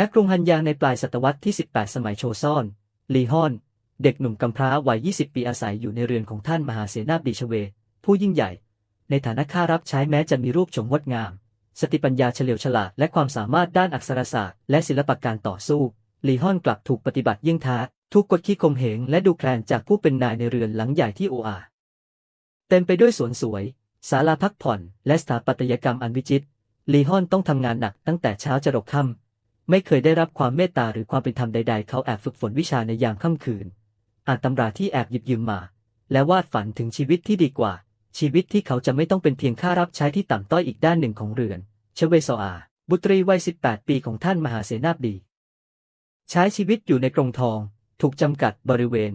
นักกรุงฮันยางในปลายศตวรรษที่ 18 สมัยโชซอน ลีฮอน เด็กหนุ่มกำพร้าวัย 20 ปีอาศัยอยู่ในเรือนของท่านมหาเสนาบดีชเว ผู้ยิ่งใหญ่ ในฐานะข้ารับใช้แม้จะมีรูปโฉมงดงาม สติปัญญาเฉลียวฉลาดและความสามารถด้านอักษรศาสตร์และศิลปะการต่อสู้ ลีฮอนกลับถูกปฏิบัติเยี่ยงท้า ถูกกดขี่ข่มเหงและดูแคลนจากผู้เป็นนายในเรือนหลังใหญ่ที่โออาเต็มไปด้วยสวนสวยศาลาพักผ่อน และสถาปัตยกรรมอันวิจิตรลีฮอนต้องทำงานหนักตั้งแต่เช้าจรดค่ำ ไม่เคยได้รับความเมตตาหรือความเป็นธรรมใด ๆ เขาแอบฝึกฝนวิชาในยามค่ำคืน อ่านตำราที่แอบหยิบยืมมา และวาดฝันถึงชีวิตที่ดีกว่า ชีวิตที่เขาจะไม่ต้องเป็นเพียงข้ารับใช้ที่ต่ำต้อยอีกด้านหนึ่งของเรือน เชเวโซอา บุตรีวัย 18 ปีของท่านมหาเสนาบดี ใช้ชีวิตอยู่ในกรงทอง ถูกจำกัดบริเวณ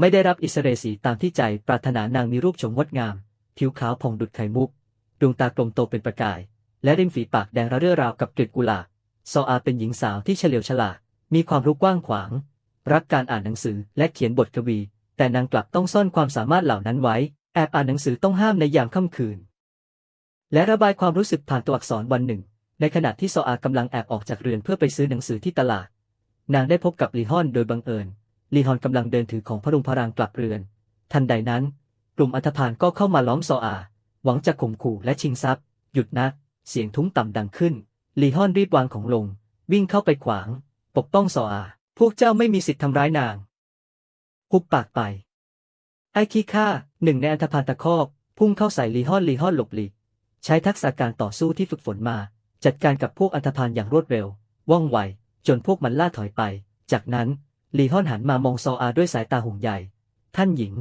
ไม่ได้รับอิสเรสีตามที่ใจปรารถนานางมีรูปโฉมงดงาม ผิวขาวผ่องดุจไข่มุก ดวงตากลมโตเป็นประกาย และริมฝีปากแดงระเรื่อราวกับกลีบกุหลาบ ซออาเป็นหญิงสาวที่เฉลียวฉลาด มีความรู้กว้างขวาง รักการอ่านหนังสือและเขียนบทกวี แต่นางกลับต้องซ่อนความสามารถเหล่านั้นไว้ แอบอ่านหนังสือต้องห้ามในยามค่ำคืน และระบายความรู้สึกผ่านตัวอักษรวันหนึ่ง ในขณะที่ซออากำลังแอบออกจากเรือนเพื่อไปซื้อหนังสือที่ตลาด นางได้พบกับลีฮอนโดยบังเอิญ ลีฮอนกำลังเดินถือของพรุงพรางกลับเรือน ทันใดนั้น กลุ่มอัธพาลก็เข้ามาล้อมซออา หวังจะข่มขู่และชิงทรัพย์ หยุดนะ เสียงทุ้มต่ำดังขึ้น ลีฮอนรีบวางของลง วิ่งเข้าไปขวาง ปกป้องซออา พวกเจ้าไม่มีสิทธิ์ทำร้ายนาง หุบปากไป ไอ้ขี้ข้าหนึ่งในอันธพาลตะคอก พุ่งเข้าใส่ลีฮอนลีฮอนหลบหลีก ใช้ทักษะการต่อสู้ที่ฝึกฝนมา จัดการกับพวกอันธพาลอย่างรวดเร็ว ว่องไว จนพวกมันล่าถอยไป จากนั้นลีฮอนหันมามองซออาด้วยสายตาห่วงใยท่านหญิง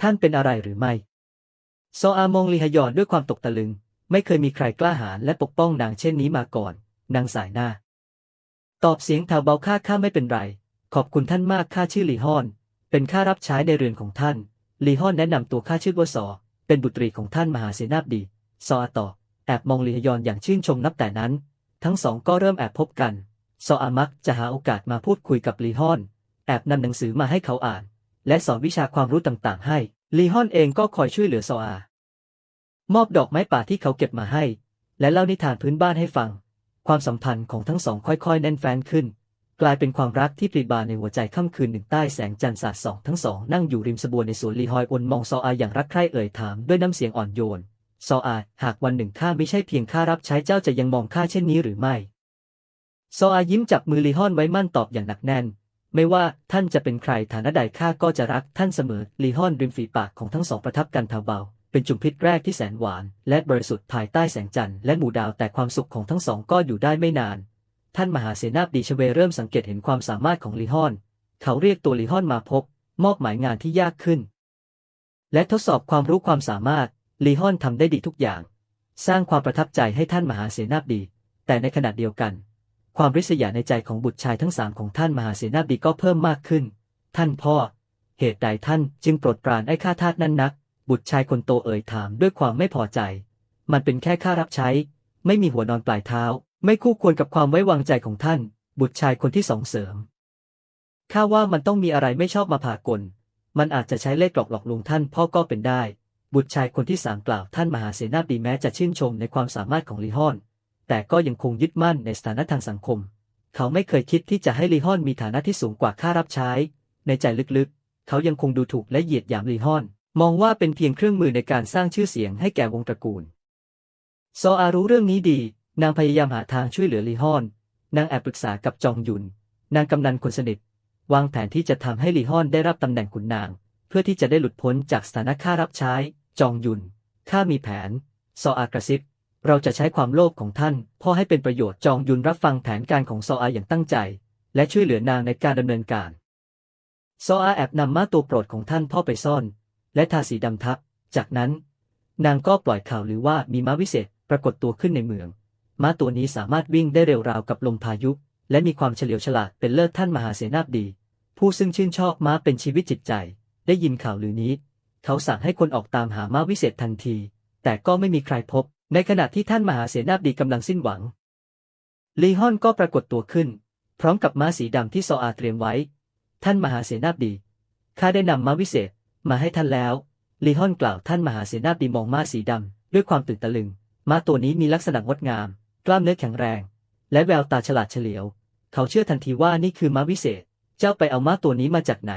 ท่านเป็นอะไรหรือไม่ ซออามองลีฮยอนด้วยความตกตะลึง ไม่เคยมีใครกล้าหาญและปกป้องนางเช่นนี้มาก่อน นางสายหน้า ตอบเสียงแผ่วเบาข้าข้าไม่เป็นไร ขอบคุณท่านมากข้าชื่อหลีฮอน เป็นข้ารับใช้ในเรือนของท่านหลีฮอนแนะนำตัวข้าชื่อว่าซอเป็นบุตรีของท่านมหาเสนาบดี ซออาตอแอบมองหลีฮยอนอย่างชื่นชมนับแต่นั้น ทั้งสองก็เริ่มแอบพบกัน ซออามักจะหาโอกาสมาพูดคุยกับหลีฮอน แอบนำหนังสือมาให้เขาอ่าน และสอนวิชาความรู้ต่างๆ ให้หลีฮอนเองก็คอยช่วยเหลือซออา มอบดอกไม้ป่าที่เขาเก็บมาให้ และเล่านิทานพื้นบ้านให้ฟัง ความสัมพันธ์ของทั้งสองค่อยๆ แน่นแฟ้นขึ้น กลายเป็นความรักที่ปรีบานในหัวใจค่ำคืนหนึ่งใต้แสงจันทร์สาดส่องทั้งสองนั่งอยู่ริมสบัวในสวนลีฮอยอนมองซออาอย่างรักใคร่เอ่ยถามด้วยน้ำเสียงอ่อนโยนซออาหากวันหนึ่งข้าไม่ใช่เพียงข้ารับใช้เจ้าจะยังมองข้าเช่นนี้หรือไม่ซออายิ้มจับมือลีฮอนไว้มั่นตอบอย่างหนักแน่น ไม่ว่าท่านจะเป็นใครฐานะใดข้าก็จะรักท่านเสมอลีฮอนริมฝีปากของทั้งสองประทับกันเบา เป็นจุมพิษแรกที่แสนหวาน และบริสุทธิ์ภายใต้แสงจันทร์และหมู่ดาวแต่ความสุขของทั้งสองก็อยู่ได้ไม่นาน ท่านมหาเสนาบดีชเวเริ่มสังเกตเห็นความสามารถของลีฮอน เขาเรียกตัวลีฮอนมาพบ มอบหมายงานที่ยากขึ้น และทดสอบความรู้ความสามารถลีฮอนทำได้ดีทุกอย่าง สร้างความประทับใจให้ท่านมหาเสนาบดี แต่ในขณะเดียวกัน ความริษยาในใจของบุตรชายทั้งสามของท่านมหาเสนาบดีก็เพิ่มมากขึ้น ท่านพ่อ เหตุใดท่านจึงโปรดปรานไอ้ข้าทาสนั้นนัก บุตรชายคนโตเอ่ยถามด้วยความไม่พอใจ มันเป็นแค่ข้ารับใช้ ไม่มีหัวนอนปลายเท้า ไม่คู่ควรกับความไว้วางใจของท่าน บุตรชายคนที่สองเสริม ข้าว่ามันต้องมีอะไรไม่ชอบมาผ่ากล มันอาจจะใช้เล่ห์กลอกหลอกลวงท่านพ่อก็เป็นได้ บุตรชายคนที่สามกล่าวท่านมหาเสนาบดีแม้จะชื่นชมในความสามารถของลีฮอน แต่ก็ยังคงยึดมั่นในสถานะทางสังคม เขาไม่เคยคิดที่จะให้ลีฮอนมีฐานะที่สูงกว่าข้ารับใช้ ในใจลึกๆ เขายังคงดูถูกและเหยียดหยามลีฮอน มองว่าเป็นเพียงเครื่องมือในการสร้างชื่อเสียงให้แก่วงตระกูล ซออารู้เรื่องนี้ดี นางพยายามหาทางช่วยเหลือลีฮอน นางแอบปรึกษากับจองยุน นางกำนันคนสนิท วางแผนที่จะทำให้ลีฮอนได้รับตำแหน่งขุนนาง เพื่อที่จะได้หลุดพ้นจากสถานะข้ารับใช้ จองยุน ข้ามีแผน ซออากระซิบ เราจะใช้ความโลภของท่านพ่อให้เป็นประโยชน์จองยุนรับฟังแผนการของซออาอย่างตั้งใจ และช่วยเหลือนางในการดำเนินการ ซออาแอบนำม้าตัวโปรดของท่านพ่อไปซ่อน และทาสีดำทับ จากนั้น นางก็ปล่อยข่าวหรือว่ามีม้าวิเศษปรากฏตัวขึ้นในเมือง ม้าตัวนี้สามารถวิ่งได้เร็วราวกับลมพายุ และมีความเฉลียวฉลาดเป็นเลิศท่านมหาเสนาบดี ผู้ซึ่งชื่นชอบม้าเป็นชีวิตจิตใจ ได้ยินข่าวลือนี้ เขาสั่งให้คนออกตามหาม้าวิเศษทันที แต่ก็ไม่มีใครพบ ในขณะที่ท่านมหาเสนาบดีกำลังสิ้นหวัง ลีฮอนก็ปรากฏตัวขึ้น พร้อมกับม้าสีดำที่ซออาเตรียมไว้ ท่านมหาเสนาบดีข้าได้นำม้าวิเศษ มาให้ท่านแล้ว ลีฮอนกล่าวท่านมหาเสนาบดีมองม้าสีดำด้วยความตื่นตะลึง ม้าตัวนี้มีลักษณะงดงาม กล้ามเนื้อแข็งแรง และแววตาฉลาดเฉลียว เขาเชื่อทันทีว่านี่คือม้าวิเศษ เจ้าไปเอาม้าตัวนี้มาจากไหน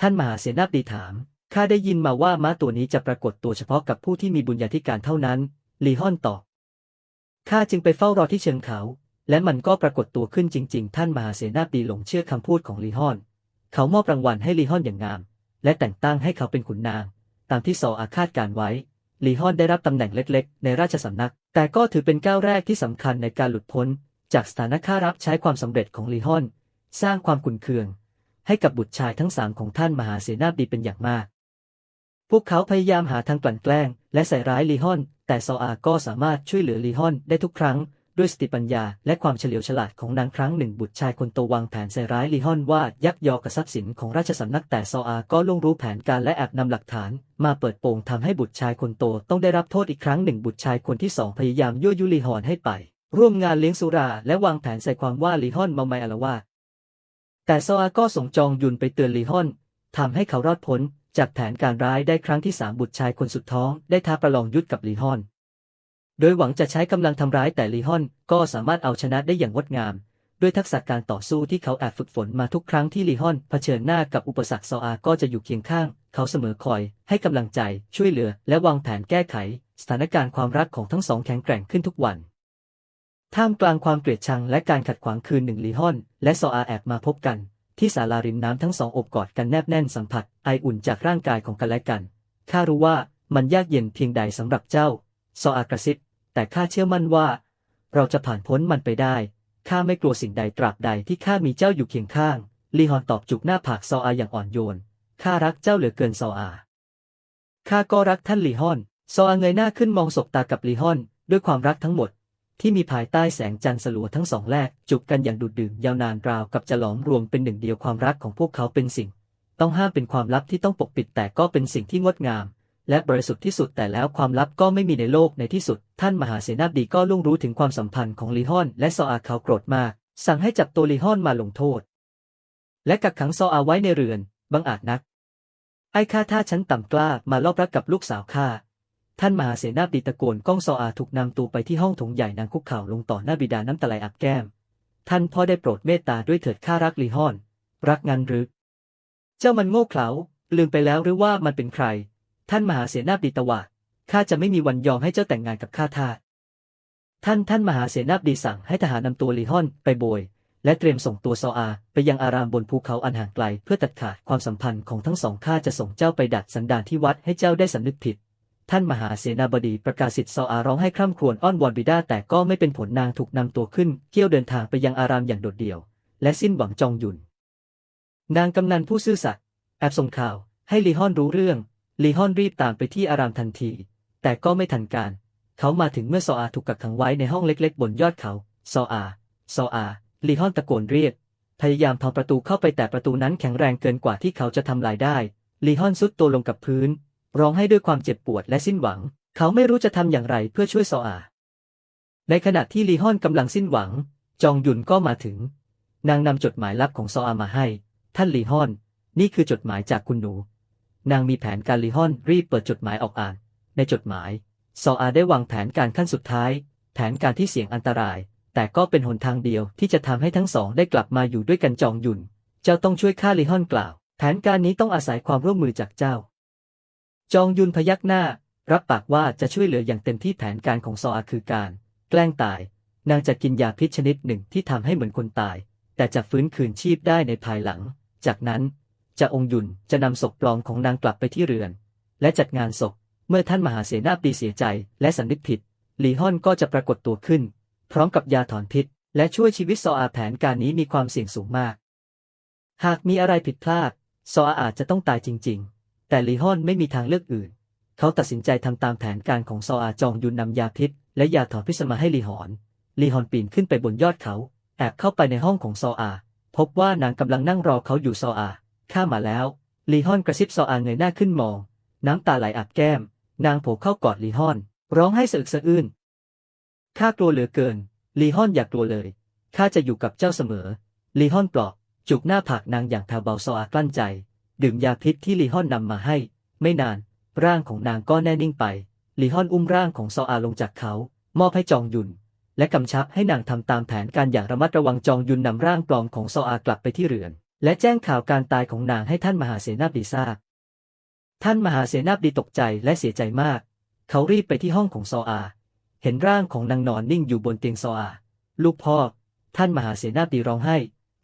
ท่านมหาเสนาบดีถาม ข้าได้ยินมาว่าม้าตัวนี้จะปรากฏตัวเฉพาะกับผู้ที่มีบุญญาธิการเท่านั้น ลีฮอนตอบ ข้าจึงไปเฝ้ารอที่เชิงเขา และมันก็ปรากฏตัวขึ้นจริง ๆ ท่านมหาเสนาบดีหลงเชื่อคำพูดของลีฮอน เขามอบรางวัลให้ลีฮอนอย่างงาม และแต่งตั้งให้เขาเป็นขุนนาง ตามที่ซออาคาดการไว้ลีฮอนได้รับตำแหน่งเล็กๆ ในราชสำนัก แต่ก็ถือเป็นก้าวแรกที่สำคัญในการหลุดพ้น จากสถานข้ารับใช้ความสำเร็จของลีฮอน สร้างความขุนเคือง ให้กับบุตรชายทั้งสามของท่านมหาเสนาบดีเป็นอย่างมาก พวกเขาพยายามหาทางกลั่นแกล้ง และใส่ร้ายลีฮอน แต่ซออาก็สามารถช่วยเหลือลีฮอนได้ทุกครั้ง ด้วยสติปัญญาและความเฉลียวฉลาดของนางครั้งหนึ่งบุตรชายคนโตวางแผนใส่ร้ายลีฮอนว่ายักยอกกับทรัพย์สินของราชสำนักแต่ซออาก็ล่วงรู้แผนการและแอบนำหลักฐาน มาเปิดโปงทำให้บุตรชายคนโตต้องได้รับโทษอีกครั้งหนึ่งบุตรชายคนที่สองพยายามยั่วยุลีฮอนให้ไป ร่วมงานเลี้ยงสุราและวางแผนใส่ความว่าลีฮอนมาไม่อละวาดแต่ซออาก็ส่งจองยุนไปเตือนลีฮอนทำให้เขารอดพ้นจากแผนการร้ายได้ครั้งที่สามบุตรชายคนสุดท้อง ได้ท้าประลองยุทธกับลีฮอน โดยหวังจะใช้กำลังทำร้ายแต่ลีฮอนก็สามารถเอาชนะได้อย่างงดงาม ด้วยทักษะการต่อสู้ที่เขาแอบฝึกฝนมาทุกครั้งที่ลีฮอนเผชิญหน้ากับอุปสรรคซออาก็จะอยู่เคียงข้าง เขาเสมอคอย ให้กำลังใจช่วยเหลือ และวางแผนแก้ไข สถานการณ์ความรักของทั้งสองแข็งแกร่งขึ้นทุกวันท่ามกลางความเกลียดชังและการขัดขวางคืนหนึ่งลีฮอน และซออาแอบมาพบกัน ที่ศาลาริมน้ำทั้งสองอบกอดกันแนบแน่นสัมผัสไออุ่นจากร่างกายของกันและกันข้ารู้ว่ามันยากเย็นเพียงใดสำหรับเจ้า ซออากระซิบ แต่ข้าเชื่อมั่นว่า เราจะผ่านพ้นมันไปได้ข้าไม่กลัวสิ่งใดตราบใดที่ข้ามีเจ้าอยู่เคียงข้างลีฮอนตอบจุกหน้าผากซออาอย่างอ่อนโยนข้ารักเจ้าเหลือเกินซออาข้าก็รักท่านลีฮอนซออาเงยหน้าขึ้นมองสบตากับลีฮอน ด้วยความรักทั้งหมด ที่มีภายใต้แสงจันทร์สลัวทั้งสองแลกจูบกันอย่างดูดดื่มยาวนานราวกับจะหลอมรวมเป็นหนึ่งเดียวความรักของพวกเขาเป็นสิ่ง ต้องห้ามเป็นความลับที่ต้องปกปิดแต่ก็เป็นสิ่งที่งดงาม และบริสุทธิ์ที่สุดแต่แล้วความลับก็ไม่มีในโลกในที่สุด ท่านมหาเสนาบดีก็ล่วงรู้ถึงความสัมพันธ์ของลีฮอน และซออาเขาโกรธมาก สั่งให้จับตัวลีฮอนมาลงโทษ และกักขังซออาไว้ในเรือนบังอาจนัก ไอ้ข้าท่าชั้นต่ำกล้ามาลอบรักกับลูกสาวข้าท่านมหาเสนาบดีตะโกนก้องซออาถูกนำตัวไปที่ห้องถงใหญ่นางคุกเข่าลงต่อหน้าบิดาน้ำตาไหลอับแก้ม ท่านพ่อได้โปรดเมตตาด้วยเถิดข้ารักลีฮอน รักงันหรือ เจ้ามันโง่เขลาลืมไปแล้วหรือว่ามันเป็นใคร ท่านมหาเสนาบดีตวาดข้าจะไม่มีวันยอมให้เจ้าแต่งงานกับข้าทาสท่านท่านมหาเสนาบดีสั่งให้ทหารนำตัวลีฮอนไปโบย และเตรียมส่งตัวซออา ไปยังอารามบนภูเขาอันห่างไกล เพื่อตัดขาดความสัมพันธ์ของทั้งสองข้าจะส่งเจ้าไปดัดสันดานที่วัดให้เจ้าได้สำนึกผิด ท่านมหาเสนาบดีประกาศสิทธิ์ซออาร้องให้คร่ำครวญอ้อนวอนบิดาแต่ก็ไม่เป็นผลนางถูกนำตัวขึ้นเที่ยวเดินทางไปยังอารามอย่างโดดเดี่ยว และสิ้นหวังจองหยุนนางกำนันผู้ซื่อสัตย์แอบส่งข่าวให้ลีฮอนรู้เรื่อง ลีฮอนรีบตามไปที่อารามทันที แต่ก็ไม่ทันการ เขามาถึงเมื่อซออาถูกกักขังไว้ในห้องเล็กๆ บนยอดเขา ซออาซออาลีฮอนตะโกนเรียก พยายามพังประตูเข้าไปแต่ประตูนั้นแข็งแรงเกินกว่าที่เขาจะทำลายได้ ลีฮอนซุดตัวลงกับพื้น ร้องให้ด้วยความเจ็บปวดและสิ้นหวัง เขาไม่รู้จะทำอย่างไรเพื่อช่วยซออา ในขณะที่ลีฮอนกำลังสิ้นหวัง จองหยุนก็มาถึง นางนำจดหมายลับของซออามาให้ ท่านลีฮอน นี่คือจดหมายจากคุณหนู นางมีแผนการลีฮอนรีบเปิดจดหมายออกอ่าน ในจดหมายซออาได้วางแผนการขั้นสุดท้าย แผนการที่เสี่ยงอันตราย แต่ก็เป็นหนทางเดียวที่จะทำให้ทั้งสองได้กลับมาอยู่ด้วยกันจองหยุน เจ้าต้องช่วยข้าลีฮอนกล่าว แผนการนี้ต้องอาศัยความร่วมมือจากเจ้า จองยุนพยักหน้า รับปากว่าจะช่วยเหลืออย่างเต็มที่แผนการของซออาคือการ แกล้งตาย นางจะกินยาพิษชนิดหนึ่งที่ทำให้เหมือนคนตาย แต่จะฟื้นคืนชีพได้ในภายหลัง จากนั้น จะองยุนจะนำศพปลอมของนางกลับไปที่เรือน และจัดงานศพ เมื่อท่านมหาเสนาบดีเสียใจและสำนึกผิด หลีฮอนก็จะปรากฏตัวขึ้น พร้อมกับยาถอนพิษ และช่วยชีวิตซออาแผนการนี้มีความเสี่ยงสูงมาก หากมีอะไรผิดพลาด ซออาอาจจะต้องตายจริง ๆ แต่ลีฮอนไม่มีทางเลือกอื่น เขาตัดสินใจทำตามแผนการของซออาจองยุนนำยาพิษ และยาถอนพิษมาให้ลีฮอนลีฮอนปีนขึ้นไปบนยอดเขา แอบเข้าไปในห้องของซออา พบว่านางกำลังนั่งรอเขาอยู่ซออา ข้ามาแล้ว ลีฮอนกระซิบซออาเงยหน้าขึ้นมอง น้ำตาไหลอาบแก้ม นางโผล่เข้ากอดลีฮอน ร้องให้สะอึกสะอื้นข้ากลัวเหลือเกิน ลีฮอนอยากกลัวเลยข้าจะอยู่กับเจ้าเสมอ ลีฮอนปลอบจุกหน้าผากนางอย่างแผ่วเบาซออากลั้นใจ ดื่มยาพิษที่ลีฮอนนำมาให้ ไม่นาน ร่างของนางก็แน่นิ่งไป ลีฮอนอุ้มร่างของซออาลงจากเขา มอบให้จองยุนและกำชับให้นางทำตามแผนการอย่างระมัดระวังจองยุนนำร่างปลอมของซออากลับไปที่เรือน และแจ้งข่าวการตายของนางให้ท่านมหาเสนาบดีทราบ ท่านมหาเสนาบดีตกใจและเสียใจมาก เขารีบไปที่ห้องของซออา เห็นร่างของนางนอนนิ่งอยู่บนเตียงซออา ลูกพ่อ ท่านมหาเสนาบดีร้องไห้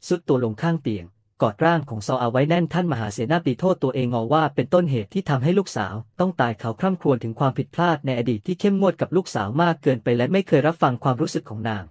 สุดตัวลงข้างเตียง กอดร่างของซออาไว้แน่นท่านมหาเสนาบดีโทษตัวเองงอว่าเป็นต้นเหตุที่ทำให้ลูกสาวต้องตายเขาคร่ำครวญถึงความผิดพลาดในอดีตที่เข้มงวดกับลูกสาวมากเกินไปและไม่เคยรับฟังความรู้สึกของนาง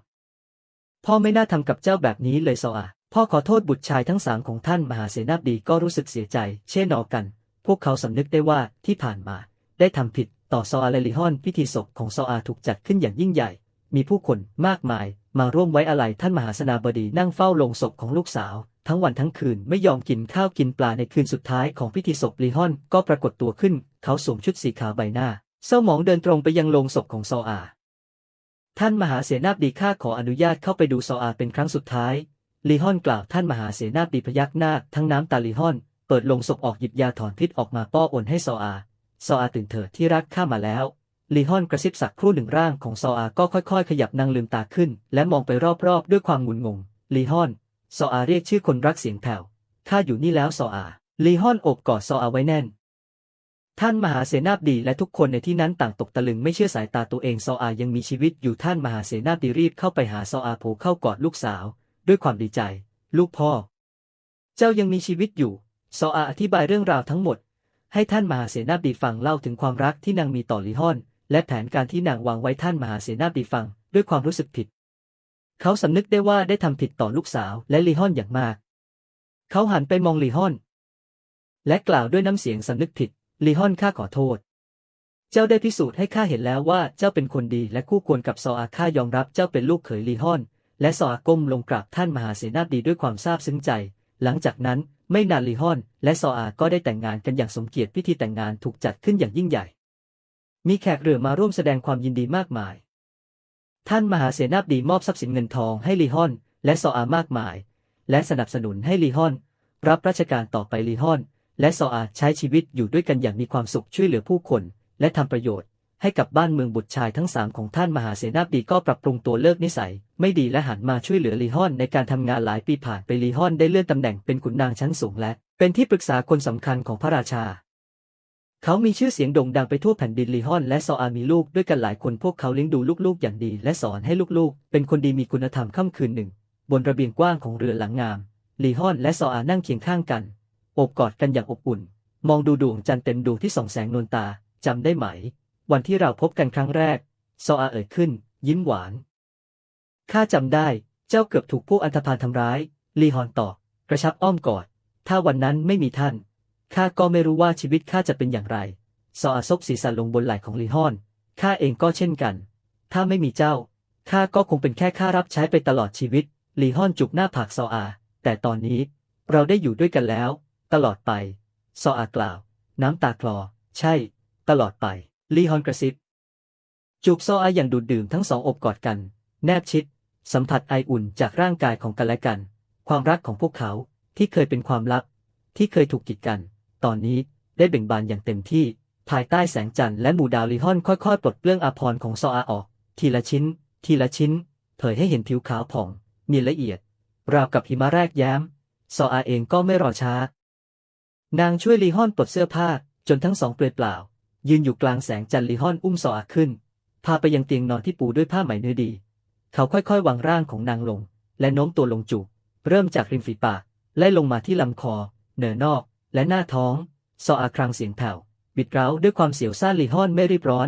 พ่อไม่น่าทำกับเจ้าแบบนี้เลยซออา พ่อขอโทษบุตรชายทั้งสามของท่านมหาเสนาบดีก็รู้สึกเสียใจ เช่นนอกัน พวกเขาสำนึกได้ว่าที่ผ่านมา ได้ทำผิดต่อซออาแลลิฮอน พิธีศพของซออาถูกจัดขึ้นอย่างยิ่งใหญ่ มีผู้คนมากมาย มาร่วมไว้อาลัยท่านมหาสนาบดีนั่งเฝ้าลงศพของลูกสาว ทั้งวันทั้งคืนไม่ยอมกินข้าวกินปลาในคืนสุดท้ายของพิธีศพลีฮอนก็ปรากฏตัวขึ้น เขาสวมชุดสีขาวใบหน้าเศร้าหมองเดินตรงไปยังโลงศพของซออา ท่านมหาเสนาบดีข้าขออนุญาตเข้าไปดูซออาเป็นครั้งสุดท้าย ลีฮอนกล่าวท่านมหาเสนาบดีพยักหน้าทั้งน้ำตาลีฮอน เปิดลงศพออกหยิบยาถอนพิษออกมาป้อโอนให้ซออา ซออาตื่นเถิดที่รักข้ามาแล้วลีฮอนกระซิบสักครู่หนึ่งร่างของซออาก็ค่อยๆ ขยับนางลืมตาขึ้น และมองไปรอบๆ ด้วยความงุนงงลีฮอน ซออาเรียกชื่อคนรักเสียงแผ่วข้าอยู่นี่แล้วซออาลีฮอนโอบกอดซออาไว้แน่น ท่านมหาเสนาบดีและทุกคนในที่นั้นต่างตกตะลึงไม่เชื่อสายตาตัวเองซออายังมีชีวิตอยู่ท่านมหาเสนาบดีรีบเข้าไปหาซออาโผเข้ากอดลูกสาว ด้วยความดีใจ ลูกพ่อ เจ้ายังมีชีวิตอยู่ ซออาอธิบายเรื่องราวทั้งหมด ให้ท่านมหาเสนาบดีฟังเล่าถึงความรักที่นางมีต่อลีฮอน และแผนการที่นางวางไว้ท่านมหาเสนาบดีฟังด้วยความรู้สึกผิด เขาสำนึกได้ว่าได้ทำผิดต่อลูกสาวและลีฮอนอย่างมาก เขาหันไปมองลีฮอน และกล่าวด้วยน้ำเสียงสำนึกผิดลีฮอนข้าขอโทษเจ้าได้พิสูจน์ให้ข้าเห็นแล้วว่าเจ้าเป็นคนดีและคู่ควรกับซออาข้ายอมรับเจ้าเป็นลูกเขยลีฮอน และซออาก้มลงกราบท่านมหาเสนาบดีด้วยความซาบซึ้งใจ หลังจากนั้นไม่นานลีฮอน และซออาก็ได้แต่งงานกันอย่างสมเกียรติพิธีแต่งงานถูกจัดขึ้นอย่างยิ่งใหญ่ มีแขกเรือมาร่วมแสดงความยินดีมากมาย ท่านมหาเสนาบดีมอบทรัพย์สินเงินทองให้ลีฮอน และซออามากมาย และสนับสนุนให้ลีฮอน รับราชการต่อไปลีฮอน และซออาใช้ชีวิตอยู่ด้วยกันอย่างมีความสุขช่วยเหลือผู้คน และทำประโยชน์ ให้กับบ้านเมืองบุตรชายทั้งสามของท่านมหาเสนาบดีก็ปรับปรุงตัวเลิกนิสัย ไม่ดีและหันมาช่วยเหลือลีฮอนในการทำงานหลายปีผ่านไปลีฮอนได้เลื่อนตำแหน่งเป็นขุนนางชั้นสูงและ เป็นที่ปรึกษาคนสำคัญของพระราชา เขามีชื่อเสียงโด่งดังไปทั่วแผ่นดินลีฮอนและซออามีลูกด้วยกันหลายคนพวกเขาเลี้ยงดูลูกๆ อย่างดี และสอนให้ลูกๆ เป็นคนดีมีคุณธรรมค่ำคืนหนึ่ง บนระเบียงกว้างของเรือหลังงามลีฮอนและซออานั่งเคียงข้างกันโอบกอดกันอย่างอบอุ่น มองดูดวงจันทร์เต็มดวงที่ส่องแสงนวลตาจำได้ไหม วันที่เราพบกันครั้งแรก ซออาเอ่ยขึ้น ยิ้มหวาน ข้าจำได้ เจ้าเกือบถูกพวกอันธพาลทำร้าย ลีฮอนตอบกระชับอ้อมกอด ถ้าวันนั้นไม่มีท่าน ข้าก็ไม่รู้ว่าชีวิตข้าจะเป็นอย่างไร ซออาซบศีรษะลงบนไหล่ของลีฮอน ข้าเองก็เช่นกัน ถ้าไม่มีเจ้า ข้าก็คงเป็นแค่ข้ารับใช้ไปตลอดชีวิต ลีฮอนจุกหน้าผากซออา แต่ตอนนี้ เราได้อยู่ด้วยกันแล้ว ตลอดไป ซออากล่าว น้ำตาคลอ ใช่ ตลอดไป ลีฮอนกระซิบ จูบซออาอย่างดูดดื่มทั้งสองอบกอดกัน แนบชิด สัมผัสไออุ่นจากร่างกายของกันและกัน ความรักของพวกเขาที่เคยเป็นความลับ ที่เคยถูกกีดกัน ตอนนี้ได้เบ่งบานอย่างเต็มที่ ภายใต้แสงจันทร์และหมู่ดาวลีฮอนค่อยๆ ปลดเปลื้องอาภรณ์ของซออาออก ทีละชิ้น ทีละชิ้น เผยให้เห็นผิวขาวผ่องเนีละเอียด ราวกับหิมะแรกแย้ม ซออาเองก็ไม่รอช้า นางช่วยลีฮอนปลดเสื้อผ้าจนทั้งสองเปลือยเปล่า ยืนอยู่กลางแสงจันทร์ลีฮอนอุ้มซออาขึ้น พาไปยังเตียงนอนที่ปูด้วยผ้าไหมเนื้อดี เขาค่อยๆ วางร่างของนางลง และโน้มตัวลงจูบเริ่มจากริมฝีปากไล่ลงมาที่ลำคอ เหนือนอก และหน้าท้อง ซออาครางเสียงแผ่วบิดเร้าด้วยความเสียวซ่านลีฮอนไม่รีบร้อน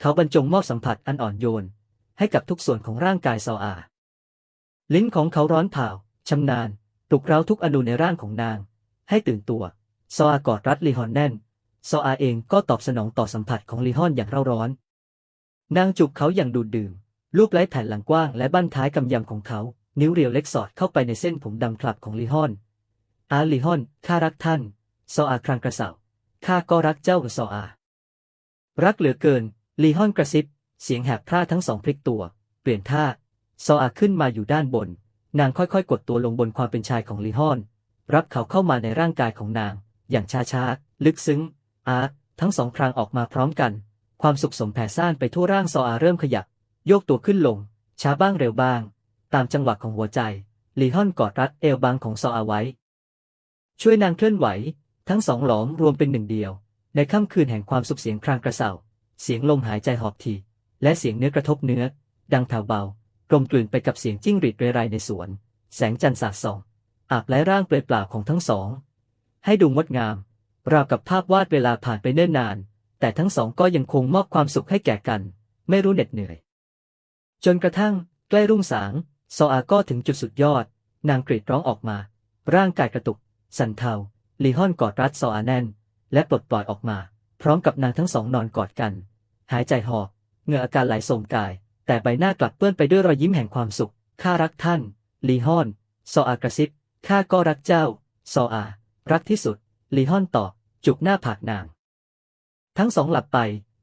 เขาบรรจงมอบสัมผัสอันอ่อนโยน ให้กับทุกส่วนของร่างกายซออา ลิ้นของเขาร้อนเผาชำนาญปลุกเร้าทุกอนูในร่างของนาง ให้ตื่นตัว ซออากอดรัดลีฮอนแน่น ซออาเองก็ตอบสนองต่อสัมผัสของลีฮอนอย่างเร่าร้อน นางจูบเขาอย่างดูดดื่มรูปไล้แผ่นหลังกว้างและบั้นท้ายกำยำของเขา นิ้วเรียวเล็กสอดเข้าไปในเส้นผมดำคลับของลีฮอน อาลีฮอน ข้ารักท่าน ซออาครางกระเสาข้าก็รักเจ้าซออา รักเหลือเกิน ลีฮอนกระซิบ เสียงแหบพร่าทั้งสองพลิกตัว เปลี่ยนท่า ซออาขึ้นมาอยู่ด้านบน นางค่อยๆ กดตัวลงบนความเป็นชายของลีฮอน รับเขาเข้ามาในร่างกายของนาง อย่างช้าๆ ลึกซึ้ง อาร์ทั้งสองครางออกมาพร้อมกัน ความสุขสมแผ่ซ่านไปทั่วร่างซออาเริ่มขยับ โยกตัวขึ้นลง ช้าบ้างเร็วบ้าง ตามจังหวะของหัวใจลีฮอนกอดรัดเอวบางของซออาไว้ ช่วยนางเคลื่อนไหว ทั้งสองหลอมรวมเป็นหนึ่งเดียว ในค่ำคืนแห่งความสุขเสียงครางกระเซาเสียงลมหายใจหอบทีและเสียงเนื้อกระทบเนื้อ ดังแผ่วเบากลมกลืนไปกับเสียงจิ้งหรีดเรไรในสวน แสงจันทร์สาดส่องอาบไล้ร่างเปลือยเปล่าของทั้งสอง ให้ดูงดงาม ราวกับภาพวาดเวลาผ่านไปเนิ่นนาน แต่ทั้งสองก็ยังคงมอบความสุขให้แก่กัน ไม่รู้เหน็ดเหนื่อย จนกระทั่ง ใกล้รุ่งสางซออาก็ถึงจุดสุดยอด นางกรีดร้องออกมา ร่างกายกระตุก สั่นเทาลีฮอนกอดรัดซออาแน่น และปลดปล่อยออกมา พร้อมกับนางทั้งสองนอนกอดกัน หายใจหอบเหงื่ออาการไหลส่งกาย แต่ใบหน้ากลับเปื้อนไปด้วยรอยยิ้มแห่งความสุขข้ารักท่าน ลีฮอน ซออากระซิบข้าก็รักเจ้า ซออา รักที่สุด ลีฮอนตอบ จุกหน้าผากนาง ทั้งสองหลับไป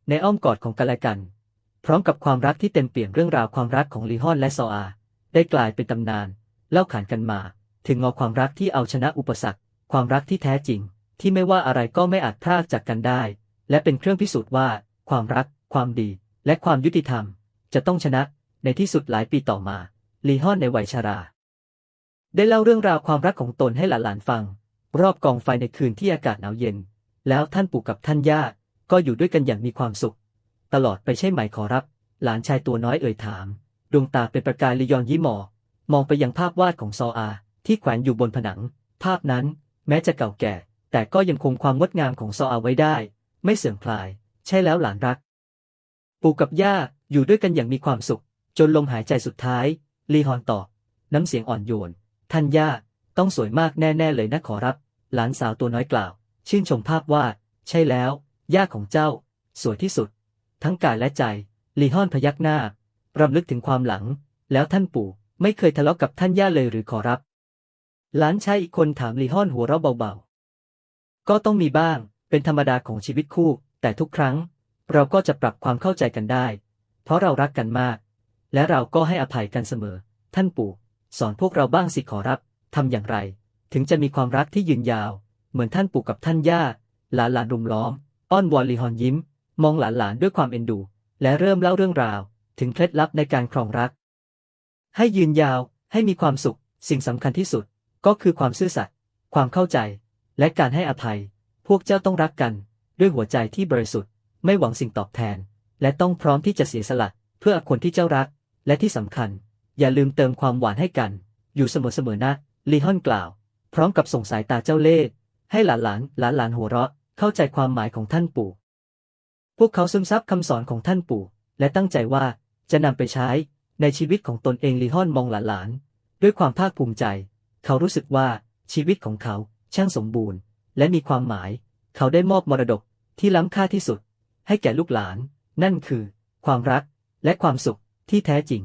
ในอ้อมกอดของกันและกัน พร้อมกับความรักที่เต็มเปี่ยมเรื่องราวความรักของลีฮอนและซออา ได้กลายเป็นตำนาน เล่าขานกันมา ถึงงอความรักที่เอาชนะอุปสรรค ความรักที่แท้จริง ที่ไม่ว่าอะไรก็ไม่อาจพรากจากกันได้ และเป็นเครื่องพิสูจน์ว่า ความรัก ความดี และความยุติธรรม จะต้องชนะในที่สุดหลายปีต่อมาลีฮอนในวัยชรา ได้เล่าเรื่องราวความรักของตนให้หลานๆฟัง รอบกองไฟในคืนที่อากาศหนาวเย็น แล้วท่านปู่กับท่านย่าก็อยู่ด้วยกันอย่างมีความสุข ตลอดไปใช่ไหมขอรับ หลานชายตัวน้อยเอ่ยถาม ดวงตาเป็นประกายลียอนยิ้มหมอ มองไปยังภาพวาดของซออา ที่แขวนอยู่บนผนัง ภาพนั้นแม้จะเก่าแก่ แต่ก็ยังคงความงดงามของซออาไว้ได้ ไม่เสื่อมคลาย ใช่แล้วหลานรัก ปู่กับย่าอยู่ด้วยกันอย่างมีความสุข จนลมหายใจสุดท้ายลีฮอนตอบน้ำเสียงอ่อนโยน ท่านย่าต้องสวยมากแน่ ๆ เลยนะขอรับ หลานสาวตัวน้อยกล่าว ชื่นชมภาพวาด ใช่แล้ว ย่าของเจ้า สวยที่สุด ทั้งกายและใจ ลีฮอนพยักหน้ารำลึกถึงความหลัง แล้วท่านปู่ ไม่เคยทะเลาะกับท่านย่าเลยหรือขอรับ หลานชายอีกคนถามลีฮอนหัวเราะเบาๆ ก็ต้องมีบ้าง เป็นธรรมดาของชีวิตคู่ แต่ทุกครั้ง เราก็จะปรับความเข้าใจกันได้ เพราะเรารักกันมาก และเราก็ให้อภัยกันเสมอ ท่านปู่ สอนพวกเราบ้างสิขอรับ ทำอย่างไร ถึงจะมีความรักที่ยืนยาว เหมือนท่านปู่กับท่านย่า หลานหลานรุมล้อม อ้อนวอนลีฮอนยิ้ม มองหลานหลานด้วยความเอ็นดู และเริ่มเล่าเรื่องราว ถึงเคล็ดลับในการครองรัก ให้ยืนยาวให้มีความสุข สิ่งสำคัญที่สุด ก็คือความซื่อสัตย์ความเข้าใจ และการให้อภัย พวกเจ้าต้องรักกัน ด้วยหัวใจที่บริสุทธิ์ ไม่หวังสิ่งตอบแทน และต้องพร้อมที่จะเสียสละ เพื่อคนที่เจ้ารัก และที่สำคัญ อย่าลืมเติมความหวานให้กัน อยู่เสมอๆนะลีฮอนกล่าว พร้อมกับส่งสายตาเจ้าเล่ห์ ให้หลานหลานหลานหลานหัวเราะ เข้าใจความหมายของท่านปู่ พวกเขาซึมซับคำสอนของท่านปู่ และตั้งใจว่าจะนำไปใช้ในชีวิตของตนเองลีฮอนมองหลานๆด้วยความภาคภูมิใจ เขารู้สึกว่าชีวิตของเขาช่างสมบูรณ์ และมีความหมาย เขาได้มอบมรดกที่ล้ำค่าที่สุด ให้แก่ลูกหลาน นั่นคือ ความรักและความสุขที่แท้จริง